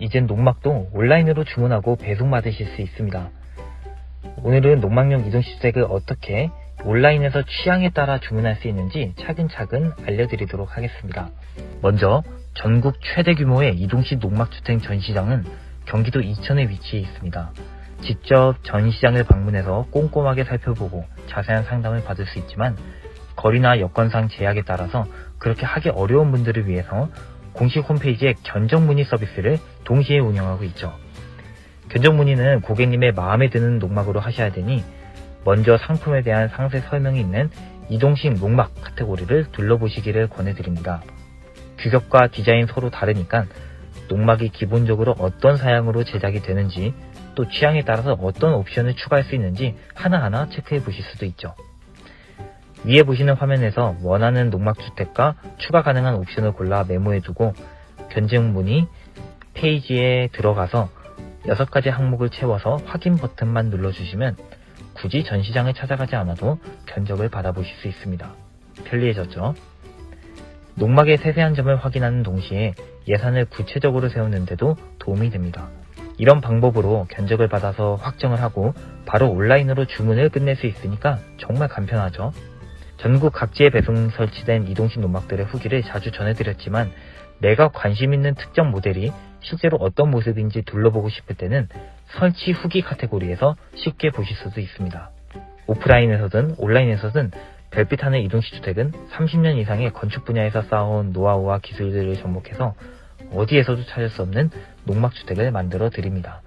이젠 농막도 온라인으로 주문하고 배송받으실 수 있습니다. 오늘은 농막용 이동 시책을 어떻게 온라인에서 취향에 따라 주문할 수 있는지 차근차근 알려드리도록 하겠습니다. 먼저 전국 최대 규모의 이동식 농막주택 전시장은 경기도 이천에 위치해 있습니다. 직접 전시장을 방문해서 꼼꼼하게 살펴보고 자세한 상담을 받을 수 있지만 거리나 여건상 제약에 따라서 그렇게 하기 어려운 분들을 위해서 공식 홈페이지에 견적 문의 서비스를 동시에 운영하고 있죠. 견적 문의는 고객님의 마음에 드는 농막으로 하셔야 되니 먼저 상품에 대한 상세 설명이 있는 이동식 농막 카테고리를 둘러보시기를 권해드립니다. 규격과 디자인 서로 다르니까 농막이 기본적으로 어떤 사양으로 제작이 되는지 또 취향에 따라서 어떤 옵션을 추가할 수 있는지 하나하나 체크해 보실 수도 있죠. 위에 보시는 화면에서 원하는 농막주택과 추가 가능한 옵션을 골라 메모해 두고 견적 문의 페이지에 들어가서 6가지 항목을 채워서 확인 버튼만 눌러주시면 굳이 전시장을 찾아가지 않아도 견적을 받아보실 수 있습니다. 편리해졌죠? 농막의 세세한 점을 확인하는 동시에 예산을 구체적으로 세우는데도 도움이 됩니다. 이런 방법으로 견적을 받아서 확정을 하고 바로 온라인으로 주문을 끝낼 수 있으니까 정말 간편하죠. 전국 각지에 배송 설치된 이동식 농막들의 후기를 자주 전해드렸지만 내가 관심 있는 특정 모델이 실제로 어떤 모습인지 둘러보고 싶을 때는 설치 후기 카테고리에서 쉽게 보실 수도 있습니다. 오프라인에서든 온라인에서든 별빛하는 이동식 주택은 30년 이상의 건축 분야에서 쌓아온 노하우와 기술들을 접목해서 어디에서도 찾을 수 없는 농막 주택을 만들어 드립니다.